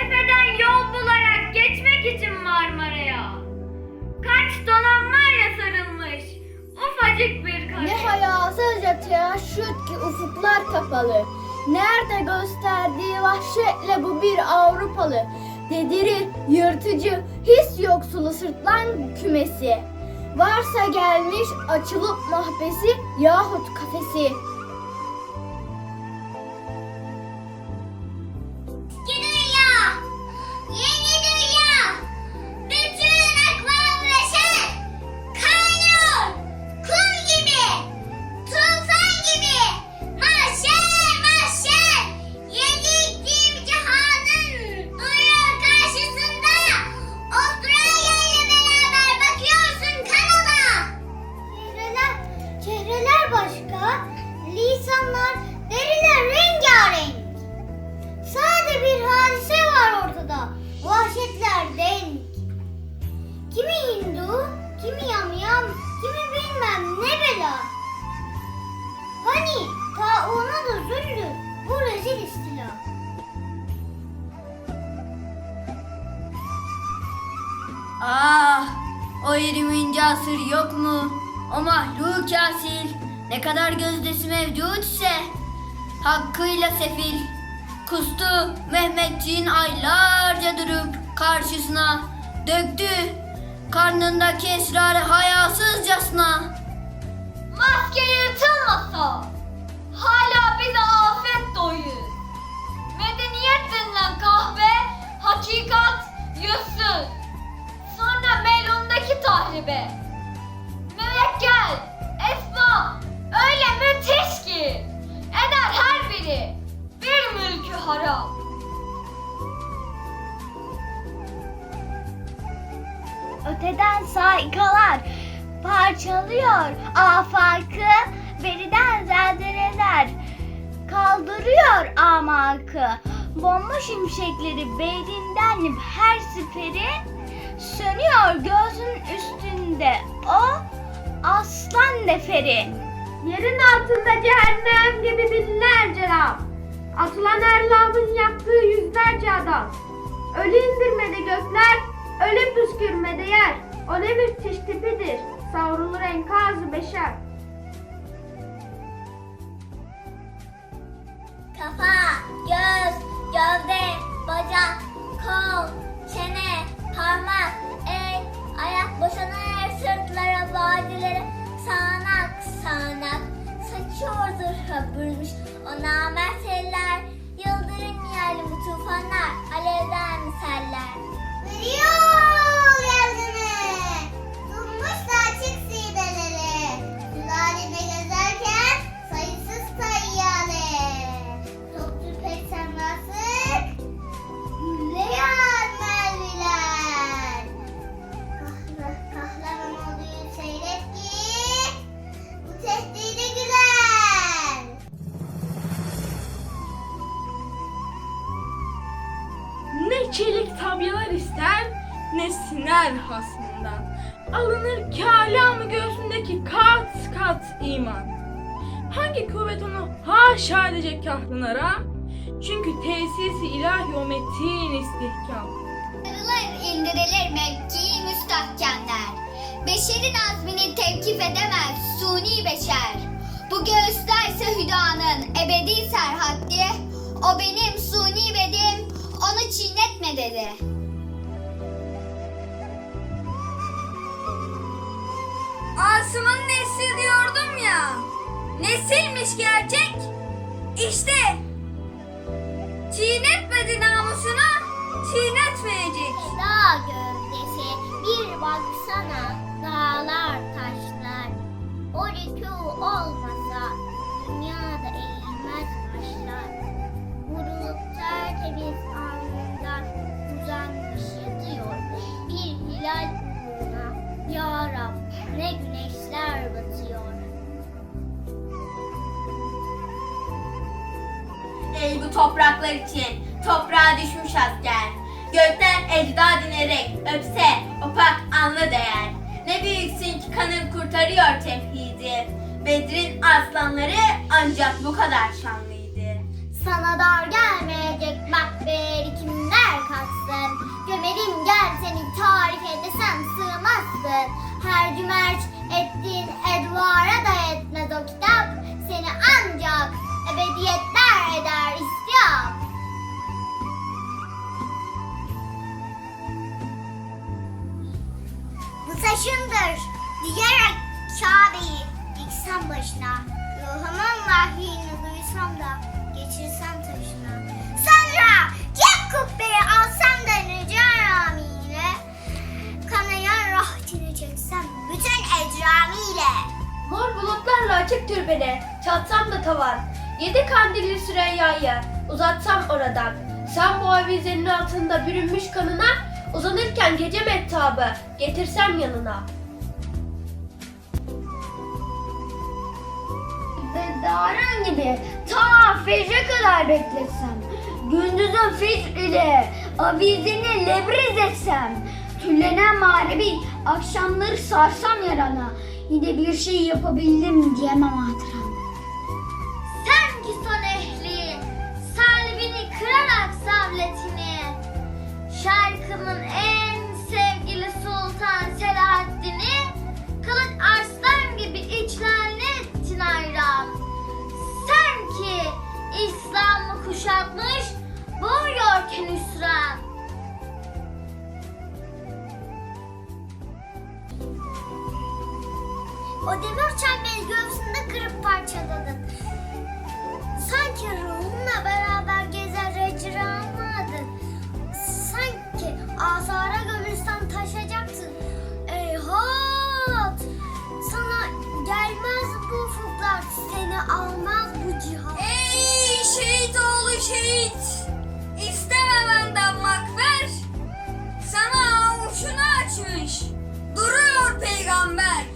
Tepeden yol bularak geçmek için Marmara'ya. Kaç donanmayla sarılmış ufacık bir kare. Ne hayasızca teaşüt ki ufuklar kapalı. Nerede gösterdiği vahşetle bu bir Avrupalı. Dediri, yırtıcı, his yoksulu sırtlan kümesi. Varsa gelmiş açılıp mahbesi yahut kafesi. Kimi yamyam, kimi bilmem ne bela. Hani ta ona da zulü, bu rezil istila. Ah, o 20. asır yok mu? O mahluk asil, ne kadar gözdesi mevcut ise, hakkıyla sefil. Kustu Mehmetçiğin aylarca durup karşısına, döktü karnındaki esrarı hayasızcasına. Maske yırtılmasa hala bize afet Öteden saikalar parçalıyor afakı, beriden zelzeleler kaldırıyor amakı. Bomba şimşekleri beyninden her siperi sönüyor gözün üstünde o aslan neferi. Yerin altında cehennem gibi binlerce lav. Atılan her lavın yaktığı ölü püskürmede yer. O ne müthiş tipidir, savrulur enkazı beşer. Kafa, göz, gövde, bacak, kol, çene, parmak, el, ayak boşanır sırtlara, vadilere, sağanak, sağanak. Saçıyordur bürümüş o namert Ne çelik tabyalar ister ne siner hasmından. Alınır kâlamı göğsündeki kat kat iman. Hangi kuvvet onu haşa edecek kahrınara? Çünkü tesisi ilahi o metin istihkam. Kırılır indirilir mevki müstahkemler. Beşerin azmini tevkif edemez suni beşer. Bu göğüslerse hüdanın ebedi serhaddi. O benim suni bedim, onu çiğnetme dedi. Asım'ın nesli diyordum ya. Nesilmiş gerçek. İşte. Çiğnetmedi namusunu, çiğnetmeyecek. Dağ gövdesi bir baksana dağlar taşlar. O rükû olmasa dünyada eğilmez başlar. Vurulup tertemiz hilal uğruna ya Rab ne güneşler batıyor. Ey bu topraklar için toprağa düşmüş asker. Gökten ecdad inerek öpse opak anlı değer. Ne büyüksün ki kanın kurtarıyor tevhidi. Bedrin aslanları ancak bu kadar şanlıydı. Sana dar gelmeyecek bak birikimler kalksın. Gömerim gümerç ettiğin edvara da yetmez o kitap. Seni ancak ebediyetler eder istiyap. Bu saçındır diyerek Kabe'yi diksem başına. Ruhumun vahyini duysam da geçirsem taşına. Sonra gel kubbeyi alsam da tavan. Yedi kandilli Süreyya'yı uzatsam oradan. Sen bu avizenin altında bürünmüş kanına, uzanırken gece mettabı getirsem yanına. Beddarın gibi ta fecre kadar beklesem. Gündüzün fecr ile avizeni lebriz etsem. Tüllenen mağribi akşamları sarsam yarana. Yine bir şey yapabildim diyemem hatıram. Şarkımın en sevgili Sultan Selahaddin'i kılıç arslan gibi içlerine ettin hayran. Sen ki İslam'ı kuşatmış boğuyorken hüsran. O demir çemberi göğsünde kırıp parçaladın. Sanki ruhunla beraber gezer recranladın. Makber. Sana avuçunu açmış. Duruyor peygamber.